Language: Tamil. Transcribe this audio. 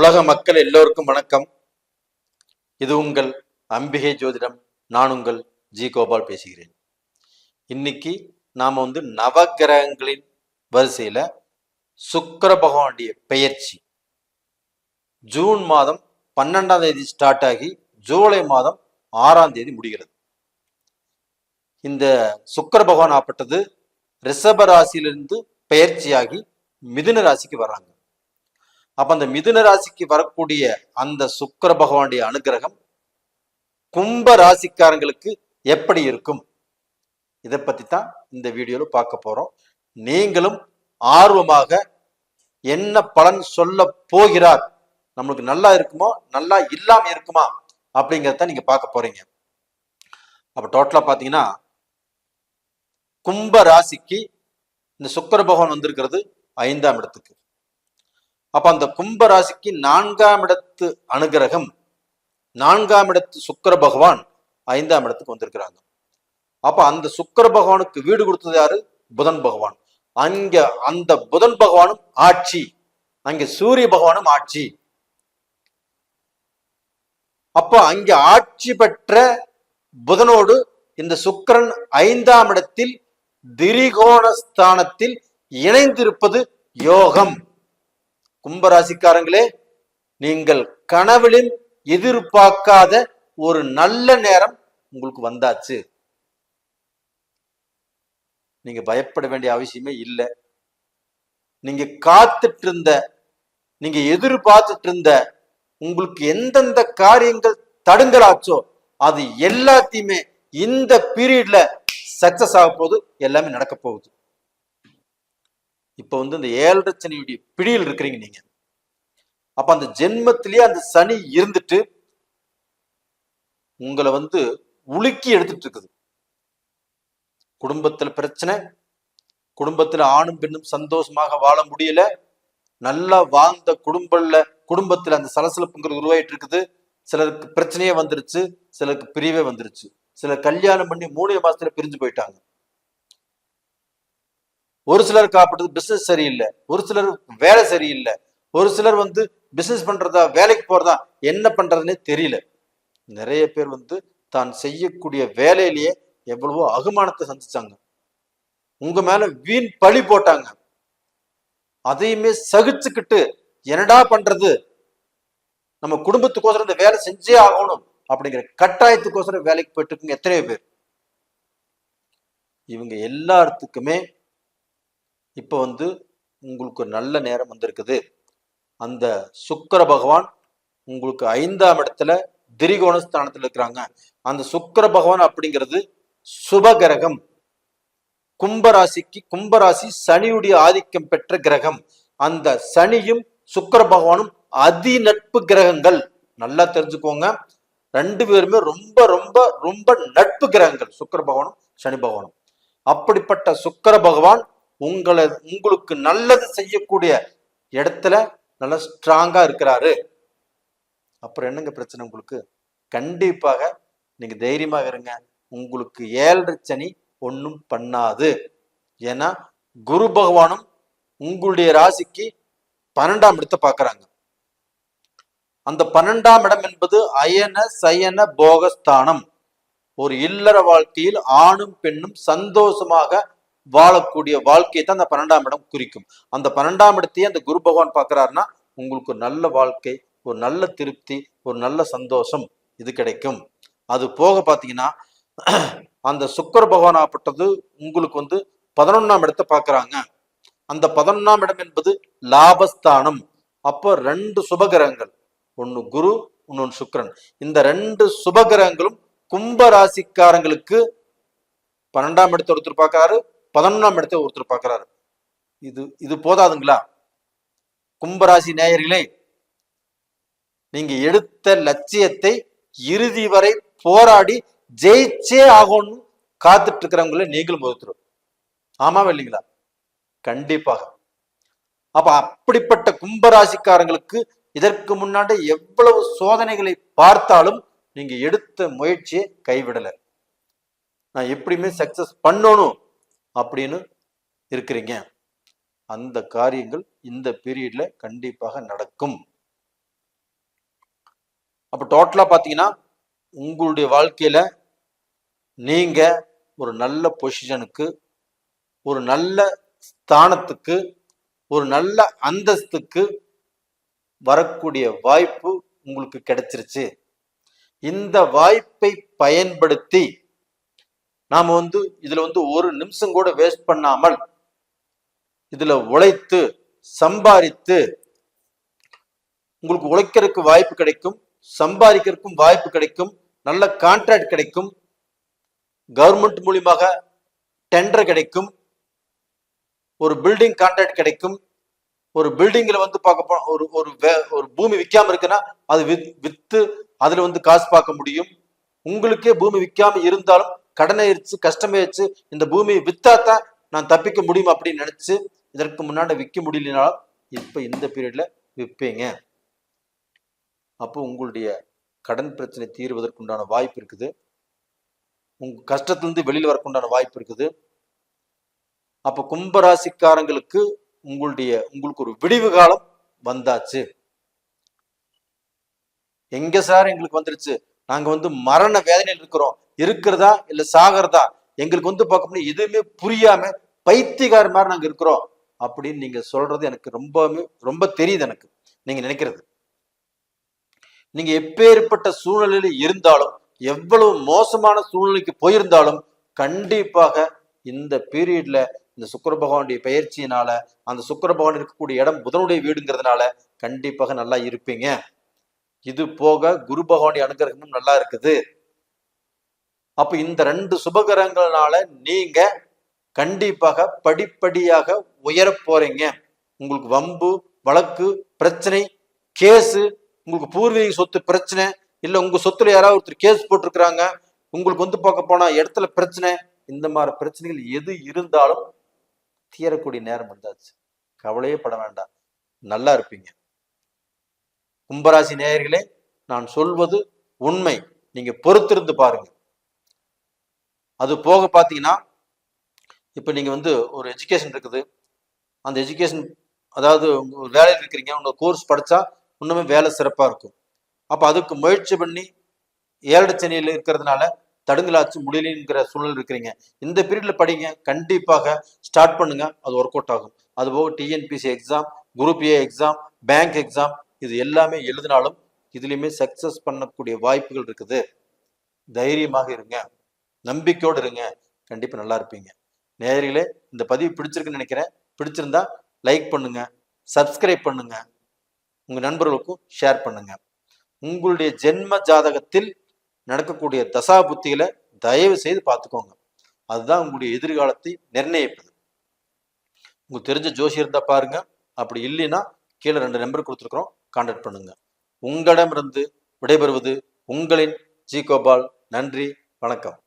உலக மக்கள் எல்லோருக்கும் வணக்கம். இது உங்கள் அம்பிகை ஜோதிடம். நான் உங்கள் ஜி கோபால் பேசுகிறேன். இன்னைக்கு நாம வந்து நவகிரகங்களின் வரிசையில சுக்கர பகவானுடைய பெயர்ச்சி. ஜூன் மாதம் பன்னெண்டாம் தேதி ஸ்டார்ட் ஆகி ஜூலை மாதம் ஆறாம் தேதி முடிகிறது. இந்த சுக்கர பகவான் ஆப்பட்டது ரிஷப ராசியிலிருந்து பெயர்ச்சியாகி மிதுன ராசிக்கு வர்றாங்க. அப்ப அந்த மிதுன ராசிக்கு வரக்கூடிய அந்த சுக்கிர பகவானுடைய அனுகிரகம் கும்ப ராசிக்காரங்களுக்கு எப்படி இருக்கும்? இதை பத்தி தான் இந்த வீடியோல பார்க்க போறோம். நீங்களும் ஆர்வமாக என்ன பலன் சொல்ல போகிறார்? நம்மளுக்கு நல்லா இருக்குமோ நல்லா இல்லாம இருக்குமா? அப்படிங்கிறத நீங்க பார்க்க போறீங்க. அப்ப டோட்டலா பாத்தீங்கன்னா கும்ப ராசிக்கு இந்த சுக்கர பகவான் வந்திருக்கிறது ஐந்தாம் இடத்துக்கு. அப்ப அந்த கும்ப ராசிக்கு நான்காம் இடத்து அனுகிரகம் நான்காம் இடத்து சுக்கிர பகவான் ஐந்தாம் இடத்துக்கு வந்திருக்கிறாங்க. அப்ப அந்த சுக்கிர பகவானுக்கு வீடு கொடுத்தது யாரு? புதன் பகவான். அங்க அந்த புதன் பகவானும் ஆட்சி அங்க சூரிய பகவானும் ஆட்சி. அப்ப அங்க ஆட்சி பெற்ற புதனோடு இந்த சுக்கிரன் ஐந்தாம் இடத்தில் திரிகோணஸ்தானத்தில் இணைந்திருப்பது யோகம். கும்பராசிக்காரங்களே நீங்கள் கனவிலும் எதிர்பார்க்காத ஒரு நல்ல நேரம் உங்களுக்கு வந்தாச்சு. நீங்க பயப்பட வேண்டிய அவசியமே இல்லை. நீங்க காத்துட்டு இருந்த நீங்க எதிர்பார்த்துட்டு இருந்த உங்களுக்கு எந்தெந்த காரியங்கள் தடுங்கலாச்சோ அது எல்லாத்தையுமே இந்த பீரியட்ல சக்சஸ் ஆக போகுது எல்லாமே நடக்க போகுது இப்ப வந்து இந்த ஏழரை சனியுடைய பிடியில் இருக்கிறீங்க நீங்க. அப்ப அந்த ஜென்மத்திலேயே அந்த சனி இருந்துட்டு உங்களை வந்து உலுக்கி எடுத்துட்டு இருக்குது. குடும்பத்துல பிரச்சனை குடும்பத்துல ஆணும் பெண்ணும் சந்தோஷமாக வாழ முடியல நல்லா வாழ்ந்த குடும்பம்ல குடும்பத்துல அந்த சலசலப்புங்கிறது உருவாயிட்டு இருக்குது. சிலருக்கு பிரச்சனையே வந்துருச்சு சிலருக்கு பிரிவே வந்துருச்சு. சிலர் கல்யாணம் பண்ணி மூணு மாசத்துல பிரிஞ்சு போயிட்டாங்க. ஒரு சிலர் காப்பிட்டது பிசினஸ் சரியில்லை. ஒரு சிலர் வேலை சரியில்லை. ஒரு சிலர் வந்து பிசினஸ் பண்றதா வேலைக்கு போறதா என்ன பண்றதுன்னே தெரியல. நிறைய பேர் வந்து தான் செய்யக்கூடிய வேலையிலேயே எவ்வளவோ அகுமானத்தை சந்திச்சாங்க. உங்க மேல வீண் பழி போட்டாங்க. அதையுமே சகிச்சுக்கிட்டு என்னடா பண்றது? நம்ம குடும்பத்துக்கோசரம் இந்த வேலை செஞ்சே ஆகணும் அப்படிங்கிற கட்டாயத்துக்கோசரம் வேலைக்கு போயிட்டு இருக்குங்க எத்தனையோ பேர். இவங்க எல்லாத்துக்குமே இப்போ வந்து உங்களுக்கு நல்ல நேரம் வந்திருக்குது. அந்த சுக்கிர பகவான் உங்களுக்கு ஐந்தாம் இடத்துல திரிகோண ஸ்தானத்தில் இருக்கிறாங்க. அந்த சுக்கர பகவான் அப்படிங்கிறது சுபகிரகம் கும்பராசிக்கு கும்பராசி சனியுடைய ஆதிக்கம் பெற்ற கிரகம். அந்த சனியும் சுக்கர பகவானும் அதி நட்பு கிரகங்கள். நல்லா தெரிஞ்சுக்கோங்க. ரெண்டு பேருமே ரொம்ப ரொம்ப ரொம்ப நட்பு கிரகங்கள். சுக்கிர பகவானும் சனி பகவானும். அப்படிப்பட்ட சுக்கிர பகவான் உங்களை உங்களுக்கு நல்லது செய்யக்கூடிய இடத்துல நல்லா ஸ்ட்ராங்கா இருக்கிறாரு. அப்புறம் என்னங்க பிரச்சனை உங்களுக்கு? கண்டிப்பாக நீங்க தைரியமாக இருங்க. உங்களுக்கு ஏழரை சனி ஒன்றும் பண்ணாது. ஏன்னா குரு பகவானும் உங்களுடைய ராசிக்கு பன்னெண்டாம் இடத்தை பார்க்குறாங்க. அந்த பன்னெண்டாம் இடம் என்பது அயன சயன போகஸ்தானம். ஒரு இல்லற வாழ்க்கையில் ஆணும் பெண்ணும் சந்தோஷமாக வாழக்கூடிய வாழ்க்கையை தான் அந்த பன்னெண்டாம் இடம் குறிக்கும். அந்த பன்னெண்டாம் இடத்தையே அந்த குரு பகவான் பார்க்குறாருன்னா உங்களுக்கு ஒரு நல்ல வாழ்க்கை ஒரு நல்ல திருப்தி ஒரு நல்ல சந்தோஷம் இது கிடைக்கும். அது போக பார்த்தீங்கன்னா அந்த சுக்கர பகவான் ஆப்பட்டது உங்களுக்கு வந்து பதினொன்னாம் இடத்தை பார்க்கறாங்க. அந்த பதினொன்னாம் இடம் என்பது லாபஸ்தானம். அப்போ ரெண்டு சுபகிரகங்கள் ஒன்று குரு இன்னொன்று சுக்கரன். இந்த ரெண்டு சுபகிரகங்களும் கும்ப ராசிக்காரங்களுக்கு பன்னெண்டாம் இடத்தை ஒருத்தர் பார்க்கறாரு. பதினொன்றாம் இடத்தை ஒருத்தர் பார்க்கறாரு. இது இது போதாதுங்களா? கும்பராசி நேயர்களே நீங்க எடுத்த லட்சியத்தை இறுதி வரை போராடி ஜெயிச்சே ஆகும்னு காத்துட்டு இருக்கிறவங்கள நீங்களும் ஒருத்தர் ஆமாவா இல்லைங்களா? கண்டிப்பாக. அப்ப அப்படிப்பட்ட கும்பராசிக்காரங்களுக்கு இதற்கு முன்னாடி எவ்வளவு சோதனைகளை பார்த்தாலும் நீங்க எடுத்த முயற்சியை கைவிடல. நான் எப்படியுமே சக்சஸ் பண்ணணும். அப்படின்னு இருக்கிறீங்க. அந்த காரியங்கள் இந்த பீரியட்ல கண்டிப்பாக நடக்கும். அப்போ டோட்டலா பார்த்தீங்கன்னா உங்களுடைய வாழ்க்கையில நீங்க ஒரு நல்ல பொசிஷனுக்கு ஒரு நல்ல ஸ்தானத்துக்கு ஒரு நல்ல அந்தஸ்துக்கு வரக்கூடிய வாய்ப்பு உங்களுக்கு கிடைச்சிருச்சு. இந்த வாய்ப்பை பயன்படுத்தி நாம வந்து இதுல வந்து ஒரு நிமிஷம் கூட வேஸ்ட் பண்ணாமல் இதுல உழைத்து சம்பாதித்து உங்களுக்கு உழைக்கிறதுக்கு வாய்ப்பு கிடைக்கும் சம்பாதிக்கிறதுக்கும் வாய்ப்பு கிடைக்கும் நல்ல கான்ட்ராக்ட் கிடைக்கும் கவர்மெண்ட் மூலியமாக டெண்டர் கிடைக்கும் ஒரு பில்டிங் கான்ட்ராக்ட் கிடைக்கும் ஒரு பில்டிங்கில் வந்து பார்க்க போ ஒரு ஒரு வே- ஒரு பூமி விற்காம இருக்குன்னா அது வித்- விற்று அதில் வந்து காசு பார்க்க முடியும். உங்களுக்கே பூமி விற்காம இருந்தாலும் கடனை கஷ்டமாயிருச்சு கஷ்டமாயிடுச்சு இந்த பூமியை வித்தாத்தான் நான் தப்பிக்க முடியும் அப்படின்னு நினைச்சு இதற்கு முன்னாடி விற்க முடியலனாலும் இப்ப இந்த பீரியட்ல விற்பீங்க அப்போ உங்களுடைய கடன் பிரச்சனை தீர்வதற்குண்டான வாய்ப்பு இருக்குது. உங்க கஷ்டத்திலிருந்து வெளியில் வரக்குண்டான வாய்ப்பு இருக்குது. அப்ப கும்பராசிக்காரங்களுக்கு உங்களுடைய உங்களுக்கு ஒரு விடிவு காலம் வந்தாச்சு. எங்க சார் எங்களுக்கு வந்துருச்சு? நாங்க வந்து மரண வேதனையில் இருக்கிறோம். இருக்கிறதா இல்ல சாகிறதா? எங்களுக்கு வந்து பார்க்க முடியும் எதுவுமே புரியாம பைத்தியக்கார மாதிரி நாங்க இருக்கிறோம். அப்படின்னு நீங்க சொல்றது எனக்கு ரொம்பவுமே ரொம்ப தெரியுது எனக்கு. நீங்க நினைக்கிறது. நீங்க எப்பேற்பட்ட சூழ்நிலையில இருந்தாலும் எவ்வளவு மோசமான சூழ்நிலைக்கு போயிருந்தாலும் கண்டிப்பாக இந்த பீரியட்ல இந்த சுக்கர பகவானுடைய பயிற்சியினால அந்த சுக்கர பகவான் இருக்கக்கூடிய இடம் புதனுடைய வீடுங்கிறதுனால கண்டிப்பாக நல்லா இருப்பீங்க. இது போக குரு பகவானி அனுகிரகமும் நல்லா இருக்குது. அப்ப இந்த ரெண்டு சுபகரங்களால நீங்க கண்டிப்பாக படிப்படியாக உயரப் போறீங்க. உங்களுக்கு வம்பு வழக்கு பிரச்சனை கேஸு உங்களுக்கு பூர்வீக சொத்து பிரச்சனை இல்ல உங்க சொத்துல யாராவது ஒருத்தர் கேஸ் போட்டிருக்கிறாங்க உங்களுக்கு வந்து பார்க்க போனா இடத்துல பிரச்சனை இந்த மாதிரி பிரச்சனைகள் எது இருந்தாலும் தீரக்கூடிய நேரம் வந்தாச்சு. கவலையே பட வேண்டாம். நல்லா இருப்பீங்க. கும்பராசி நேயர்களே நான் சொல்வது உண்மை. நீங்க பொறுத்திருந்து பாருங்க. அது போக பார்த்தீங்கன்னா இப்போ நீங்க வந்து ஒரு எஜுகேஷன் இருக்குது. அந்த எஜுகேஷன் அதாவது உங்க வேலையில் இருக்கிறீங்க உங்க கோர்ஸ் படிச்சா இன்னுமே வேலை சிறப்பா இருக்கும். அப்ப அதுக்கு முயற்சி பண்ணி ஏழரை சனியில் இருக்கிறதுனால தடுங்கலாச்சு முடியலங்கிற சூழல் இருக்கிறீங்க. இந்த பீரியட்ல படிங்க கண்டிப்பாக ஸ்டார்ட் பண்ணுங்க அது ஒர்க் அவுட் ஆகும் அதுபோக TNPSC exam group A exam bank exam இது எல்லாமே எழுதினாலும் இதுலேயுமே சக்சஸ் பண்ணக்கூடிய வாய்ப்புகள் இருக்குது. தைரியமாக இருங்க. நம்பிக்கையோடு இருங்க. கண்டிப்பாக நல்லா இருப்பீங்க. நேரிலே இந்த பதிவு பிடிச்சிருக்குன்னு நினைக்கிறேன். பிடிச்சிருந்தா லைக் பண்ணுங்க. சப்ஸ்கிரைப் பண்ணுங்க. உங்கள் நண்பர்களுக்கும் ஷேர் பண்ணுங்க. உங்களுடைய ஜென்ம ஜாதகத்தில் நடக்கக்கூடிய தசா புத்திகளை தயவு செய்து பார்த்துக்கோங்க. அதுதான் உங்களுடைய எதிர்காலத்தை நிர்ணயிப்பது. உங்களுக்கு தெரிஞ்ச ஜோஷி இருந்தால் பாருங்க. அப்படி இல்லைன்னா கீழே ரெண்டு நம்பர் கொடுத்துருக்குறோம். கான்டாக்ட் பண்ணுங்க. உங்களிடமிருந்து விடைபெறுவது உங்களின் ஜி கோபால். நன்றி வணக்கம்.